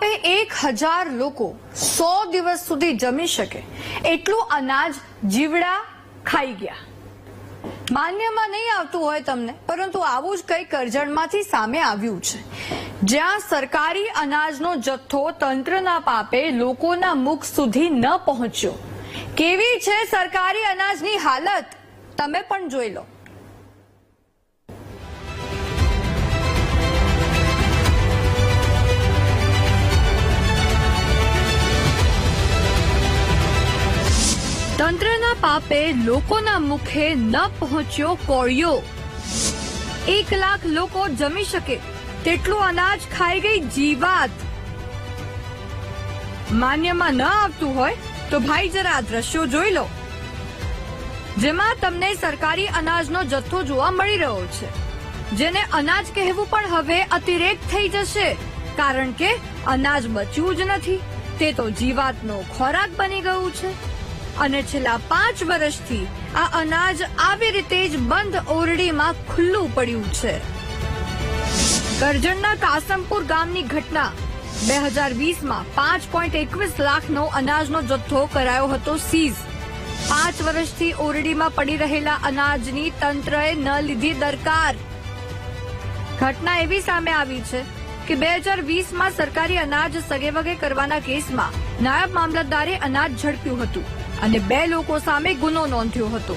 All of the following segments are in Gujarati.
પાપે એક હજાર લોકો સો દિવસ સુધી જમી શકે. એટલું અનાજ જીવડા ખાઈ ગયા. માન્યમાં નહીં આવતું હોય તમને, પરંતુ આવું જ કંઈક કરજણમાંથી સામે આવ્યું છે. જ્યાં સરકારી અનાજનો જથ્થો તંત્રના પાપે લોકોના મુખ સુધી ન પહોંચ્યો. કેવી છે સરકારી અનાજની હાલત? તમે પણ જોઈ લો. તંત્રના પાપે લોકોના મુખે ન પહોંચ્યો કોળિયો. એક લાખ લોકો જમી શકે, તેટલું અનાજ ખાઈ ગઈ જીવાત. માન્યમાં ન આવતું હોય તો ભાઈ જરા દ્રશ્યો જોઈ લો. જેમાં તમને સરકારી અનાજનો જથ્થો જોવા મળી રહ્યો છે. જેને અનાજ કહેવું પણ હવે અતિરેક થઈ જશે, કારણ કે અનાજ બચ્યું જ નથી. તે તો જીવાતનો ખોરાક બની ગયું છે. અને છેલ્લા પાંચ વર્ષથી આ અનાજ આવી રીતે જ બંધ ઓરડીમાં ખુલ્લું પડ્યું છે. કરજણના કાસમપુર ગામની ઘટના. બે હજાર વીસમાં પાંચ પોઈન્ટ એકવીસ લાખનો અનાજનો જથ્થો કરાયો હતો સીઝ. પાંચ વર્ષથી ઓરડીમાં પડી રહેલા અનાજની તંત્રએ ન લીધી દરકાર. ઘટના એવી સામે આવી છે કે બે હજાર વીસમાં સરકારી અનાજ સગેવગે કરવાના કેસમાં નાયબ મામલતદારે અનાજ ઝડપ્યું હતું. અને બે લોકો સામે ગુનો નોંધ્યો હતો.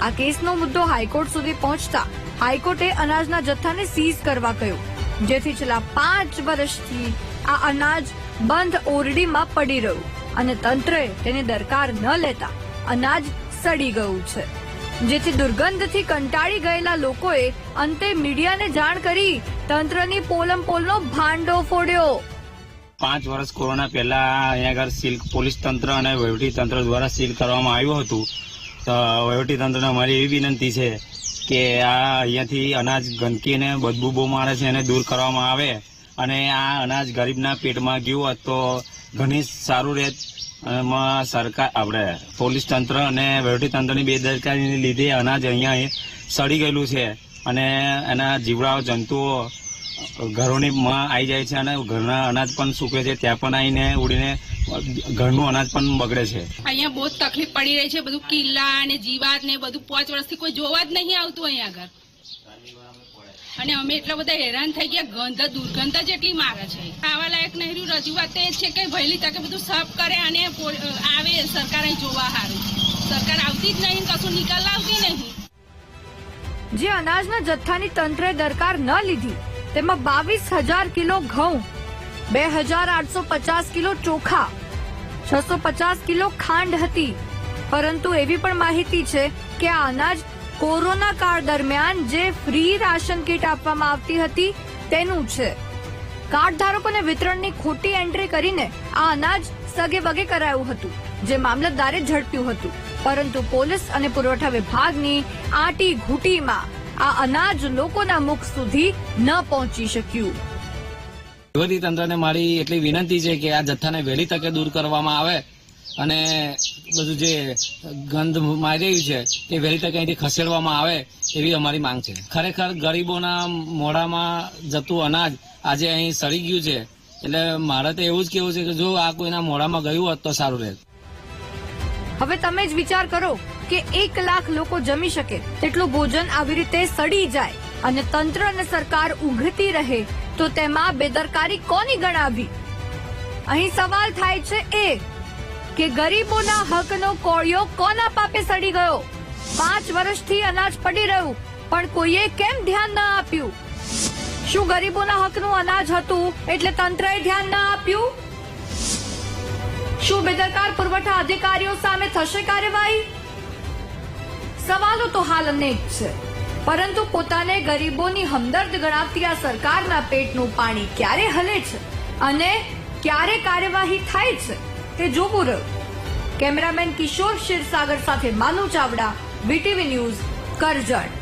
આ કેસનો મુદ્દો હાઈકોર્ટ સુધી પહોંચતા હાઈકોર્ટે અનાજના જથ્થાને સીઝ કરવા કહ્યું, જેથી છેલ્લા પાંચ વર્ષથી આ અનાજ બંધ ઓરડીમાં પડી રહ્યું અને તંત્રએ તેને દરકાર ન લેતા અનાજ સડી ગયું છે. જેથી દુર્ગંધથી કંટાળી ગયેલા લોકોએ અંતે મીડિયાને જાણ કરી તંત્રની પોલમ પોલનો ભાંડો ફોડ્યો. પાંચ વર્ષ કોરોના પહેલા અહીંયા આગળ સીલ પોલીસ તંત્ર અને વહીવટી તંત્ર દ્વારા સીલ કરવામાં આવ્યું હતું. તો વહીવટી તંત્રને અમારી એવી વિનંતી છે કે આ અહીંયાથી અનાજ ગંદકી અને બદબુ બહુ મારે છે એને દૂર કરવામાં આવે અને આ અનાજ ગરીબના પેટમાં ગયું હોત તો ઘણી સારું રહેત. એમાં સરકાર, આપણે પોલીસ તંત્ર અને વહીવટી તંત્રની બેદરકારીને લીધે અનાજ અહીંયા સડી ગયેલું છે અને એના જીવડાઓ જંતુઓ ઘરોની માં આવી જાય છે અને ઘરના અનાજ પણ સૂકે છે ત્યાં પણ આવીને ઉડીને ઘરનું અનાજ પણ બગડે છે. અહીંયા બહુ તકલીફ પડી રહી છે બધું કિલ્લા અને જીવાત ને બધું પાંચ વર્ષથી કોઈ જોવા જ નહીં આવતું અહીંયા આગળ. અને અમે એટલા બધા હેરાન થઈ ગયા ગંધ દુર્ગંધ જ એટલી મારે છે. આવા લાયક નહેરુ રજૂઆત એ જ છે કે વહેલી તકે બધું સાફ કરે અને આવે સરકાર અહીં જોવા સારું સરકાર આવતી જ નહીં કશું નિકાલ લાવતી નહીં. જે અનાજના જથ્થાની તંત્રે દરકાર ન લીધી તેમાં બાવીસ હજાર કિલો ઘઉં, બે હજાર આઠસો પચાસ કિલો ચોખા, છસો પચાસ કિલો ખાંડ હતી. પરંતુ એવી પણ માહિતી છે કે આ અનાજ કોરોના કાળ દરમિયાન જે ફ્રી રાશન કીટ આપવામાં આવતી હતી તેનું છે. કાર્ડ ધારકોને વિતરણની ખોટી એન્ટ્રી કરીને આ અનાજ સગે વગે કરાયું હતું, જે મામલતદારે ઝડપ્યું હતું. પરંતુ પોલીસ અને પુરવઠા વિભાગની આટી ઘૂંટીમાં આ અનાજ લોકોના મુખ સુધી ન પહોંચી શક્યું. વહીવટી તંત્રને મારી એટલી વિનંતી છે કે આ જથ્થાને વહેલી તકે દૂર કરવામાં આવે અને બધું જે ગંધ મારી રહ્યું છે તે વહેલી તકે અહીંથી ખસેડવામાં આવે એવી અમારી માંગ છે. ખરેખર ગરીબોના મોઢામાં જતું અનાજ આજે અહીં સડી ગયું છે. એટલે મારે તો એવું જ કેવું છે કે જો આ કોઈના મોઢામાં ગયું હોત તો સારું રહે હવે તમે જ વિચાર કરો. કે એક લાખ લોકો જમી શકે. તેટલું ભોજન આવી રીતે સડી જાય અને તંત્ર અને સરકાર ઉઘતી રહે, તો તેમાં બેદરકારી કોની ગણાવી? અહીં સવાલ થાય છે એ કે ગરીબોના હકનો કોળિયો કોના પાપે સડી ગયો? પાંચ વર્ષથી અનાજ પડી રહ્યું, પણ કોઈએ કેમ ધ્યાન ન આપ્યું? શું ગરીબોના હકનું અનાજ હતું એટલે તંત્રએ ધ્યાન ન આપ્યું? શું બેદરકાર પુરવઠા અધિકારીઓ સામે થશે કાર્યવાહી? સવાલો તો હાલ અનેક છે. પરંતુ પોતાને ગરીબોની હમદર્દ ગણાવતી આ સરકારના પેટનું પાણી ક્યારે હલે છે? અને ક્યારે કાર્યવાહી થાય છે? તે જોવું રહ્યું. કેમેરામેન કિશોર ક્ષીરસાગર સાથે માનુ ચાવડા, વીટીવી ન્યૂઝ કરજણ.